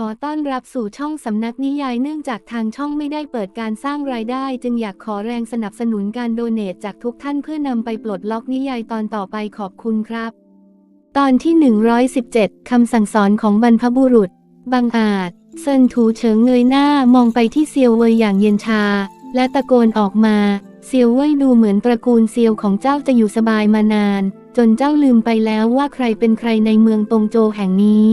ขอต้อนรับสู่ช่องสำนักนิยายเนื่องจากทางช่องไม่ได้เปิดการสร้างรายได้ จึงอยากขอแรงสนับสนุนการโดเนทจากทุกท่านเพื่อนำไปปลดล็อกนิยายตอนต่อไปขอบคุณครับ ตอนที่ 117 คำสั่งสอนของบรรพบุรุษ บังอาจ เซินถูเฉิงเงยหน้ามองไปที่เซียวเวยอย่างเย็นชา และตะโกนออกมา เซียวเวยดูเหมือนตระกูลเซียวของเจ้าจะอยู่สบายมานาน จนเจ้าลืมไปแล้วว่าใครเป็นใครในเมืองตงโจแห่งนี้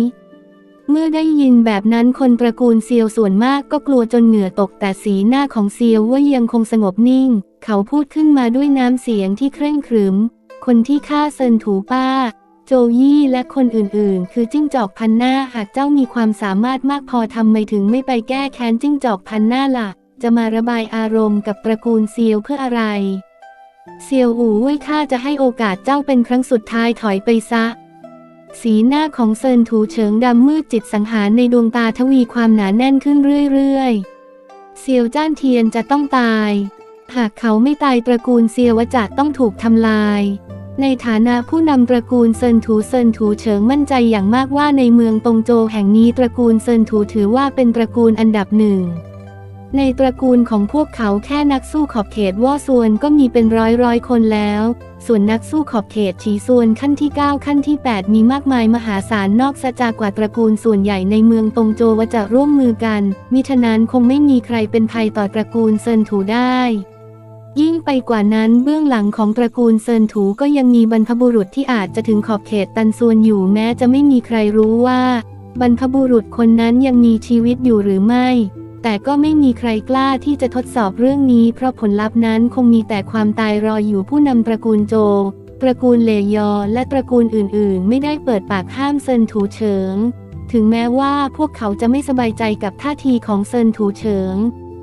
เมื่อได้ยินแบบนั้นคนตระกูลเซียวส่วนมากก็กลัวจนเหงื่อตกแต่สีหน้าของเซียวว่ยยังคงสงบนิ่ง เขาพูดขึ้นมาด้วยน้ำเสียงที่เคร่งครึม คนที่ฆ่าเซินถูป้า โจยี่และคนอื่นๆ คือจิ้งจอกพันหน้าหากเจ้ามีความสามารถมากพอทำไมถึงไม่ไปแก้แค้นจิ้งจอกพันหน้าล่ะ จะมาระบายอารมณ์กับตระกูลเซียวเพื่ออะไร เซียวอู่เว่ยข้าจะให้โอกาสเจ้าเป็นครั้งสุดท้ายถอยไปซะ สีหน้าของเซินถูเฉิงดำมืดจิตสังหารในดวงตาทวีความหนาแน่นขึ้นเรื่อยๆ เซียวจ้านเทียนจะต้องตาย หากเขาไม่ตายตระกูลเซียวจะต้องถูกทำลาย ในฐานะผู้นำตระกูลเซินถูเซินถูเฉิงมั่นใจอย่างมากว่าในเมืองตงโจแห่งนี้ตระกูลเซินถูถือว่าเป็นตระกูลอันดับหนึ่ง ในตระกูลของพวกเขาแค่นักสู้ขอบเขตว่าส่วนก็มีเป็นร้อยร้อยคนแล้ว ส่วนนักสู้ขอบเขตฉีส่วนขั้นที่ 9 ขั้นที่ 8 มีมากมายมหาศาลนอกซะจากกว่าตระกูลส่วนใหญ่ในเมืองตงโจวจะร่วมมือกัน มิฉะนั้นคงไม่มีใครเป็นภัยต่อตระกูลเซินถูได้ยิ่งไปกว่านั้นเบื้องหลังของตระกูลเซินถูก็ยังมีบรรพบุรุษที่อาจจะถึงขอบเขตตันส่วนอยู่แม้จะไม่มีใครรู้ว่า บรรพบุรุษคนนั้นยังมีชีวิตอยู่หรือไม่ แต่ก็ไม่มีใครกล้าที่จะทดสอบเรื่องนี้เพราะผลลัพธ์นั้นคงมีแต่ความตายรออยู่ผู้นำตระกูลโจตระกูลเลยอ และตระกูลอื่นๆ ไม่ได้เปิดปากห้ามเซินถูเฉิง ถึงแม้ว่าพวกเขาจะไม่สบายใจกับท่าทีของเซินถูเฉิง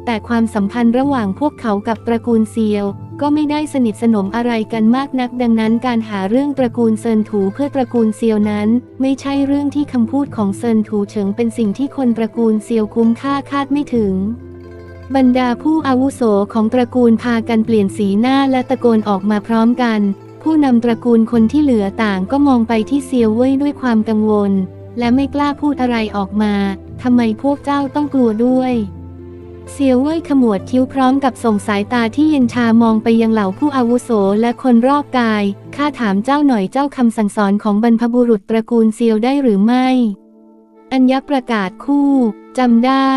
แต่ความสัมพันธ์ระหว่างพวกเขากับตระกูลเซียว ก็ไม่ได้สนิทสนมอะไรกันมากนักดังนั้นการหาเรื่องตระกูลเซินถูเพื่อตระกูลเซียวนั้น ไม่ใช่เรื่องที่คำพูดของเซินถูเฉิงเป็นสิ่งที่คนตระกูลเซียวคุ้มค่าคาดไม่ถึง บรรดาผู้อาวุโสของตระกูลพากันเปลี่ยนสีหน้าและตะโกนออกมาพร้อมกัน ผู้นำตระกูลคนที่เหลือต่างก็มองไปที่เซียวเว่ยด้วยความกังวล และไม่กล้าพูดอะไรออกมาทำไมพวกเจ้าต้องกลัวด้วย เซียวเว่ยขมวดคิ้วพร้อมกับส่งสายตาที่เย็นชามองไปยังเหล่าผู้อาวุโสและคนรอบกาย ข้าถามเจ้าหน่อยเจ้าคำสั่งสอนของบรรพบุรุษตระกูลเซียวได้หรือไม่ อัญญประกาศคู่จำได้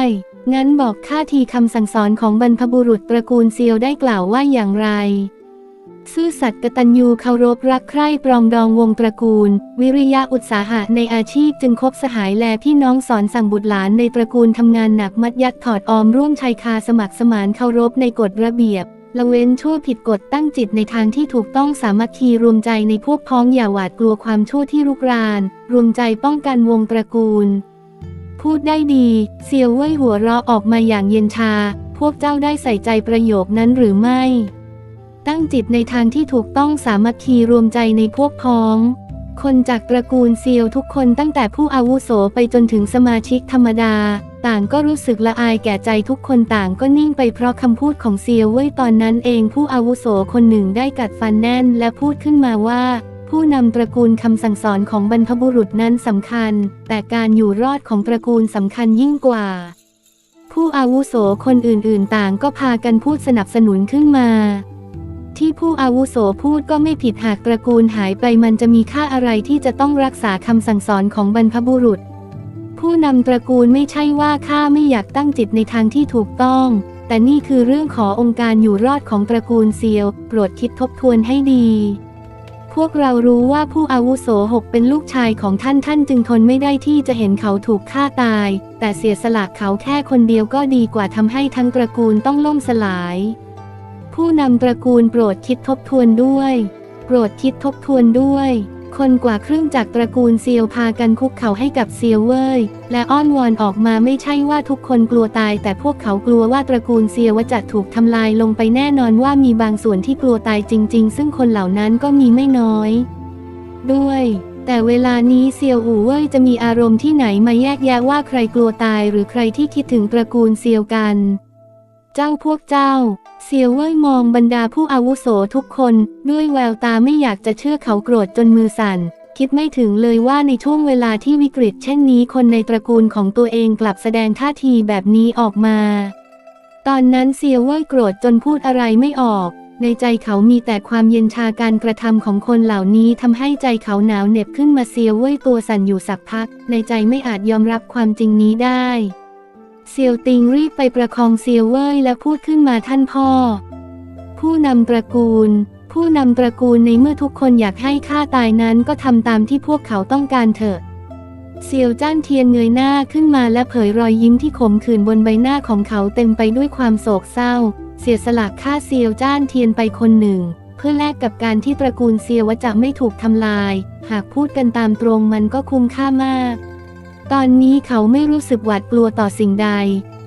งั้นบอกข้าทีคำสั่งสอนของบรรพบุรุษตระกูลเซียวได้กล่าวว่าอย่างไร ซื่อสัตย์กตัญญูเคารพรักใคร่ปรองดองวงตระกูล วิริยะอุตสาหะในอาชีพจึงคบสหายแลพี่น้องสอนสั่งบุตรหลานในตระกูลทำงานหนักมัดยัดถอดออมร่วมชายคาสมัครสมานเคารพในกฎระเบียบละเว้นชั่วผิดกฎตั้งจิตในทางที่ถูกต้องสามัคคีรวมใจในพวกพ้องอย่าหวาดกลัวความชั่วที่รุกราน รวมใจป้องกันวงตระกูล พูดได้ดี เซียวเว่ยหัวเราะออกมาอย่างเย็นชา พวกเจ้าได้ใส่ใจประโยคนั้นหรือไม่ ตั้งจิตในทางที่ถูกต้องสามัคคีรวมใจในพวกพ้อง คนจากตระกูลเซียวทุกคนตั้งแต่ผู้อาวุโสไปจนถึงสมาชิกธรรมดา ต่างก็รู้สึกละอายแก่ใจทุกคนต่างก็นิ่งไปเพราะคำพูดของเซียวเว่ยตอนนั้นเองผู้อาวุโสคนหนึ่งได้กัดฟันแน่นและพูดขึ้นมาว่าผู้นำตระกูลคำสั่งสอนของบรรพบุรุษนั้นสำคัญ แต่การอยู่รอดของตระกูลสำคัญยิ่งกว่า ผู้อาวุโสคนอื่นๆ ต่างก็พากันพูดสนับสนุนขึ้นมา ที่ผู้อาวุโสพูดก็ไม่ผิดหากตระกูลหายไปมันจะมีค่าอะไรที่จะต้องรักษาคำสั่งสอนของบรรพบุรุษ ผู้นำตระกูลไม่ใช่ว่าข้าไม่อยากตั้งจิตในทางที่ถูกต้อง แต่นี่คือเรื่องขอองค์การอยู่รอดของตระกูลเซียวโปรดคิดทบทวนให้ดีพวกเรารู้ว่าผู้อาวุโสหกเป็นลูกชายของท่านท่านจึงทนไม่ได้ที่จะเห็นเขาถูกฆ่าตาย แต่เสียสละเขาแค่คนเดียวก็ดีกว่าทำให้ทั้งตระกูลต้องล่มสลาย ผู้นำตระกูลโปรดคิดทบทวนด้วย โปรดคิดทบทวนด้วย คนกว่าครึ่งจากตระกูลเซียวพากันคุกเข่าให้กับเซียวเว่ยและอ้อนวอนออกมาไม่ใช่ว่าทุกคนกลัวตาย แต่พวกเขากลัวว่าตระกูลเซียวจะถูกทำลายลงไปแน่นอนว่ามีบางส่วนที่กลัวตายจริง ๆ ซึ่งคนเหล่านั้นก็มีไม่น้อย ด้วยแต่เวลานี้เซียวอู่เว่ยจะมีอารมณ์ที่ไหนมาแยกแยะว่าใครกลัวตายหรือใครที่คิดถึงตระกูลเซียวกัน เจ้าพวกเจ้า เซียวเว่ยมองบรรดาผู้อาวุโสทุกคน ด้วยแววตาไม่อยากจะเชื่อเขาโกรธจนมือสั่น คิดไม่ถึงเลยว่าในช่วงเวลาที่วิกฤตเช่นนี้คนในตระกูลของตัวเองกลับแสดงท่าทีแบบนี้ออกมา ตอนนั้นเซียวเว่ยโกรธจนพูดอะไรไม่ออก ในใจเขามีแต่ความเย็นชาการกระทำของคนเหล่านี้ทำให้ใจเขาหนาวเหน็บขึ้นมาเซียวเว่ยตัวสั่นอยู่สักพัก ในใจไม่อาจยอมรับความจริงนี้ได้ เซียวติงรีบไปประคองเซียวเว่ยและพูดขึ้นมาท่านพ่อ ผู้นำตระกูล ผู้นำตระกูลในเมื่อทุกคนอยากให้ข้าตายนั้นก็ทำตามที่พวกเขาต้องการเถอะ เซียวจ้านเทียนเงยหน้าขึ้นมาและเผยรอยยิ้มที่ขมขื่นบนใบหน้าของเขาเต็มไปด้วยความโศกเศร้า เสียสละฆ่าเซียวจ้านเทียนไปคนหนึ่ง เพื่อแลกกับการที่ตระกูลเซียวจะไม่ถูกทำลาย หากพูดกันตามตรงมันก็คุ้มค่ามาก ตอนนี้เขาไม่รู้สึกหวาดกลัวต่อสิ่งใด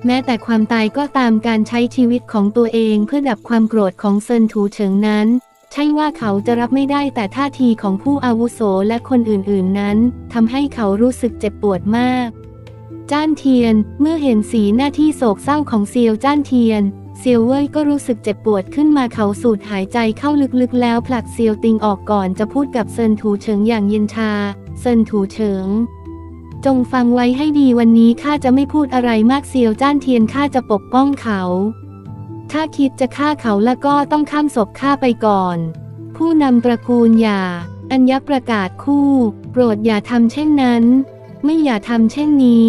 แม้แต่ความตายก็ตามการใช้ชีวิตของตัวเองเพื่อดับความโกรธของเซินถูเฉิงนั้น ใช่ว่าเขาจะรับไม่ได้แต่ท่าทีของผู้อาวุโสและคนอื่นๆนั้นทำให้เขารู้สึกเจ็บปวดมาก จ้านเทียนเมื่อเห็นสีหน้าที่โศกเศร้าของเซียวจ้านเทียนเซียวเว่ยก็รู้สึกเจ็บปวดขึ้นมาเขาสูดหายใจเข้าลึกๆแล้วผลักเซียวติงออกก่อนจะพูดกับเซินถูเฉิงอย่างเย็นชา เซินถูเฉิง จงฟังไว้ให้ดีวันนี้ข้าจะไม่พูดอะไรมากเซียวจ้านเทียนข้าจะปกป้องเขา ถ้าคิดจะฆ่าเขาแล้วก็ต้องข้ามศพข้าไปก่อน ผู้นำตระกูลอย่า อัญญประกาศคู่ โปรดอย่าทำเช่นนั้น ไม่อย่าทำเช่นนี้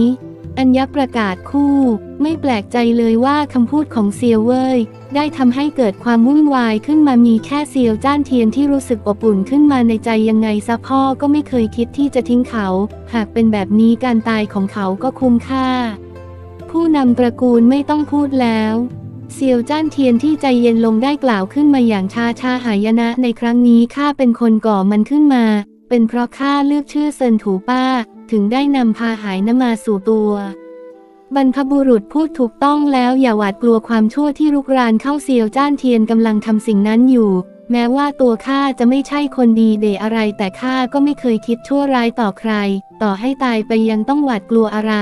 อัญญประกาศคู่ ไม่แปลกใจเลยว่าคำพูดของเซียวเว่ยได้ทำให้เกิดความวุ่นวายขึ้นมามีแค่เซียวจ้านเทียนที่รู้สึกอบอุ่นขึ้นมาในใจยังไงซะพ่อก็ไม่เคยคิดที่จะทิ้งเขา หากเป็นแบบนี้การตายของเขาก็คุ้มค่า ผู้นำตระกูลไม่ต้องพูดแล้วเซียวจ้านเทียนที่ใจเย็นลงได้กล่าวขึ้นมาอย่างชาชาหายนะในครั้งนี้ข้าเป็นคนก่อมันขึ้นมา เป็นเพราะข้าเลือกชื่อเซินถูป้า ถึงได้นำพาหายนมาสู่ตัว บรรพบุรุษพูดถูกต้องแล้วอย่าหวาดกลัวความชั่วที่รุกรานเข้าเซียวจ้านเทียนกำลังทำสิ่งนั้นอยู่ แม้ว่าตัวข้าจะไม่ใช่คนดีเดอะไร แต่ข้าก็ไม่เคยคิดชั่วร้ายต่อใคร ต่อให้ตายไปยังต้องหวาดกลัวอะไร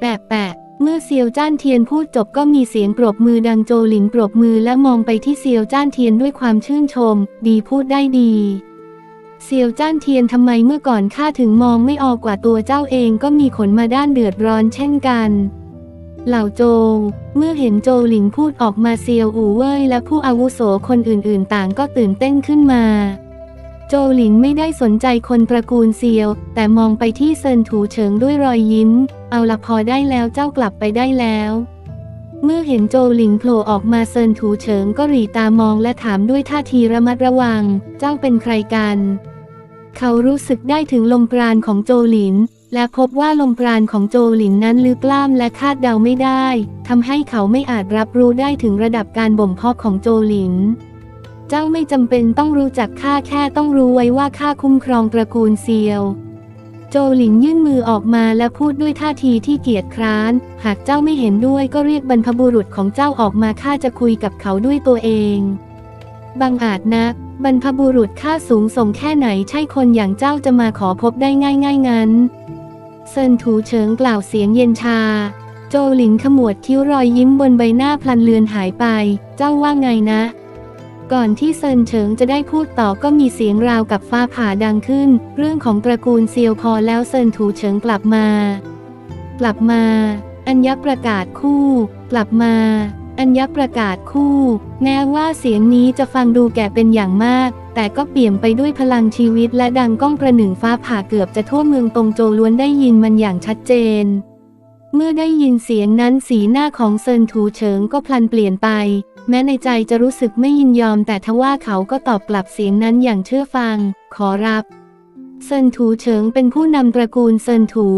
แปะแปะเมื่อเซียวจ้านเทียนพูดจบก็มีเสียงปรบมือดังโจหลินปรบมือและมองไปที่เซียวจ้านเทียนด้วยความชื่นชม ดีพูดได้ดี เซียวจ้านเทียนทำไมเมื่อก่อนข้าถึงมองไม่ออกกว่าตัวเจ้าเองก็มีขนมาด้านเดือดร้อนเช่นกัน เหล่าโจง เมื่อเห็นโจหลิงพูดออกมาเซียวอู่เว่ยและผู้อาวุโสคนอื่นๆ ต่างก็ตื่นเต้นขึ้นมา โจหลิงไม่ได้สนใจคนตระกูลเซียว แต่มองไปที่เซินถูเฉิงด้วยรอยยิ้ม เอาละพอได้แล้วเจ้ากลับไปได้แล้ว เมื่อเห็นโจหลิงโผล่ออกมาเซินถูเฉิงก็หรีตามองและถามด้วยท่าทีระมัดระวัง เจ้าเป็นใครกัน เขารู้สึกได้ถึงลมปราณของโจหลิน และพบว่าลมปราณของโจหลินนั้นลึกล้ามและคาดเดาไม่ได้ทำให้เขาไม่อาจรับรู้ได้ถึงระดับการบ่มเพาะของโจหลิน เจ้าไม่จำเป็นต้องรู้จักข้าแค่ต้องรู้ไว้ว่าข้าคุ้มครองตระกูลเซียว จหลินยื่นมือออกมาและพูดด้วยท่าทีที่เกียจคร้าน หากเจ้าไม่เห็นด้วยก็เรียกบรรพบุรุษของเจ้าออกมาข้าจะคุยกับเขาด้วยตัวเองบังอาจนัก บรรพบุรุษข้าสูงส่งแค่ไหนใช่คนอย่างเจ้าจะมาขอพบได้ง่ายง่ายงั้น เซินถูเฉิงกล่าวเสียงเย็นชา โจหลินขมวดคิ้วรอยยิ้มบนใบหน้าพลันเลือนหายไป เจ้าว่าไงนะ ก่อนที่เซินเฉิงจะได้พูดต่อก็มีเสียงราวกับฟ้าผ่าดังขึ้น เรื่องของตระกูลเซียวพอแล้วเซินถูเฉิงกลับมา กลับมา อัญญประกาศคู่ กลับมา อัญญประกาศคู่ แม้ว่าเสียงนี้จะฟังดูแก่เป็นอย่างมาก แต่ก็เปี่ยมไปด้วยพลังชีวิตและดังก้องประหนึ่งฟ้าผ่าเกือบจะทั่วเมืองตงโจล้วนได้ยินมันอย่างชัดเจน เมื่อได้ยินเสียงนั้นสีหน้าของเซินถูเฉิงก็พลันเปลี่ยนไป แม้ในใจจะรู้สึกไม่ยินยอมแต่ทว่าเขาก็ตอบกลับเสียงนั้นอย่างเชื่อฟัง ขอรับ เซินถูเฉิงเป็นผู้นำตระกูลเซินถู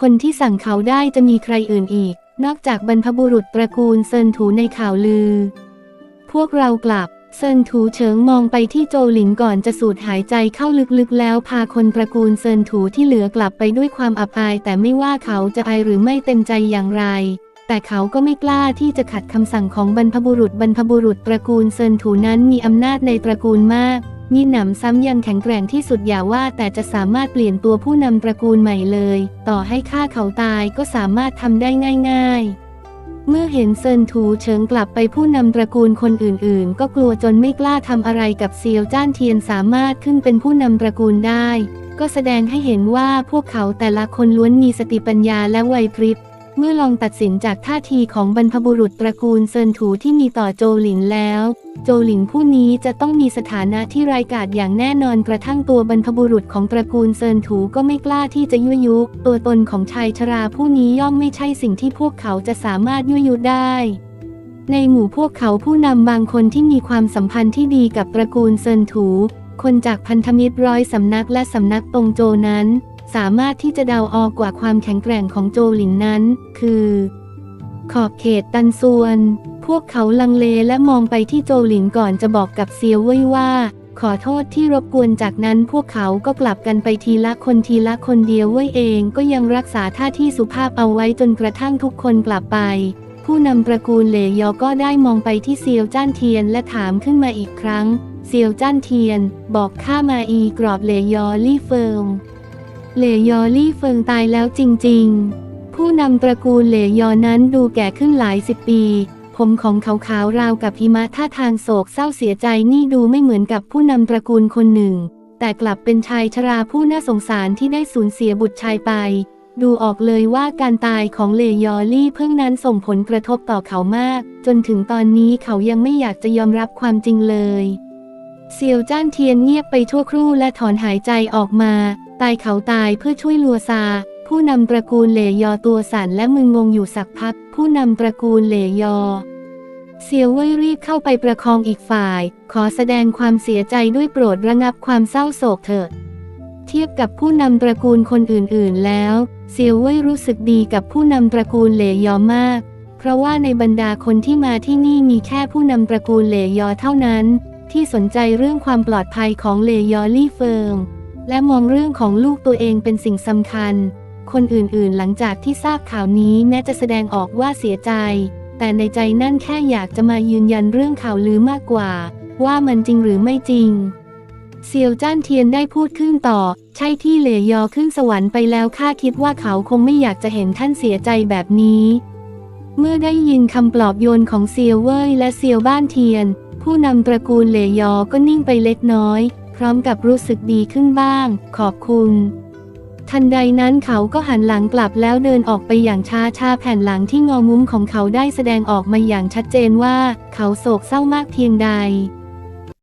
คนที่สั่งเขาได้จะมีใครอื่นอีก นอกจากบรรพบุรุษตระกูลเซินถูในข่าวลือ พวกเรากลับเซินถูเฉิงมองไปที่โจหลินก่อนจะสูดหายใจเข้าลึกๆ แล้วพาคนตระกูลเซินถูที่เหลือกลับไปด้วยความอับอาย แต่ไม่ว่าเขาจะอายหรือไม่เต็มใจอย่างไร แต่เขาก็ไม่กล้าที่จะขัดคำสั่งของบรรพบุรุษบรรพบุรุษตระกูลเซินถูนั้นมีอำนาจในตระกูลมาก มีหนำซ้ำยังแข็งแกร่งที่สุดอย่าว่า แต่จะสามารถเปลี่ยนตัวผู้นำตระกูลใหม่เลย ต่อให้ฆ่าเขาตายก็สามารถทำได้ง่าย ๆเมื่อเห็นเซินถูเฉิงกลับไปผู้นำตระกูลคนอื่นๆ ก็กลัวจนไม่กล้าทำอะไรกับเซียวจ้านเทียนสามารถขึ้นเป็นผู้นำตระกูลได้ ก็แสดงให้เห็นว่าพวกเขาแต่ละคนล้วนมีสติปัญญาและไหวพริบ เมื่อลองตัดสินจากท่าทีของบรรพบุรุษตระกูลเซินถูที่มีต่อโจหลินแล้ว โจหลินผู้นี้จะต้องมีสถานะที่ร้ายกาจอย่างแน่นอนกระทั่งตัวบรรพบุรุษของตระกูลเซินถูก็ไม่กล้าที่จะยั่วยุ ตัวตนของชายชราผู้นี้ย่อมไม่ใช่สิ่งที่พวกเขาจะสามารถยั่วยุได้ในหมู่พวกเขาผู้นำบางคนที่มีความสัมพันธ์ที่ดีกับตระกูลเซินถู คนจากพันธมิตรร้อยสำนักและสำนักตงโจนั้น สามารถที่จะเดาออกกว่าความแข็งแกร่งของโจหลินนั้น คือ ขอบเขตตันซวน พวกเขาลังเลและมองไปที่โจหลินก่อนจะบอกกับเซียวเว่ยว่า ขอโทษที่รบกวนจากนั้นพวกเขาก็กลับกันไปทีละคนทีละคนเดียวเว่ยเองก็ยังรักษาท่าที่สุภาพเอาไว้จนกระทั่งทุกคนกลับไป ผู้นำตระกูลเหลยอก็ได้มองไปที่เซียวจ้านเทียนและถามขึ้นมาอีกครั้งเซียวจ้านเทียน บอกข้ามาอีกรอบเหลยอลี่เฟิง เหลยอลี่เฟิงตายแล้วจริง ๆ ผู้นำตระกูลเหลยอนั้นดูแก่ขึ้นหลายสิบปี ผมของเขาขาวราวกับหิมะท่าทางโศกเศร้าเสียใจนี่ดูไม่เหมือนกับผู้นำตระกูลคนหนึ่ง แต่กลับเป็นชายชราผู้น่าสงสารที่ได้สูญเสียบุตรชายไป ดูออกเลยว่าการตายของเหลยอลี่เพิ่งนั้นส่งผลกระทบต่อเขามาก จนถึงตอนนี้เขายังไม่อยากจะยอมรับความจริงเลยเซียวจ้านเทียนเงียบไปชั่วครู่และถอนหายใจออกมา ตายเขาตายเพื่อช่วยลัวซา ผู้นำตระกูลเหลยอตัวสั่นและมึนงงอยู่สักพัก ผู้นำตระกูลเหลยอเซียวเว่ยรีบเข้าไปประคองอีกฝ่าย ขอแสดงความเสียใจด้วยโปรดระงับความเศร้าโศกเถิดเทียบกับผู้นำตระกูลคนอื่นๆแล้ว เซียวเว่ยรู้สึกดีกับผู้นำตระกูลเหลยอมาก เพราะว่าในบรรดาคนที่มาที่นี่มีแค่ผู้นำตระกูลเหลยอเท่านั้น ที่สนใจเรื่องความปลอดภัยของเหลยอลี่เฟิง และมองเรื่องของลูกตัวเองเป็นสิ่งสำคัญ คนอื่นๆ หลังจากที่ทราบข่าวนี้แม้จะแสดงออกว่าเสียใจ แต่ในใจนั่นแค่อยากจะมายืนยันเรื่องข่าวลือมากกว่า ว่ามันจริงหรือไม่จริง เซียวจ้านเทียนได้พูดขึ้นต่อ ใช่ที่เหลยอขึ้นสวรรค์ไปแล้วข้าคิดว่าเขาคงไม่อยากจะเห็นท่านเสียใจแบบนี้ เมื่อได้ยินคำปลอบโยนของเซียวเว่ยและเซียวบ้านเทียน ผู้นำตระกูลเหลยอก็นิ่งไปเล็กน้อย พร้อมกับรู้สึกดีขึ้นบ้าง ขอบคุณ ทันใดนั้นเขาก็หันหลังกลับแล้วเดินออกไปอย่างช้าชาแผ่นหลังที่งอมุ้มของเขาได้แสดงออกมาอย่างชัดเจนว่า เขาโศกเศร้ามากเพียงใด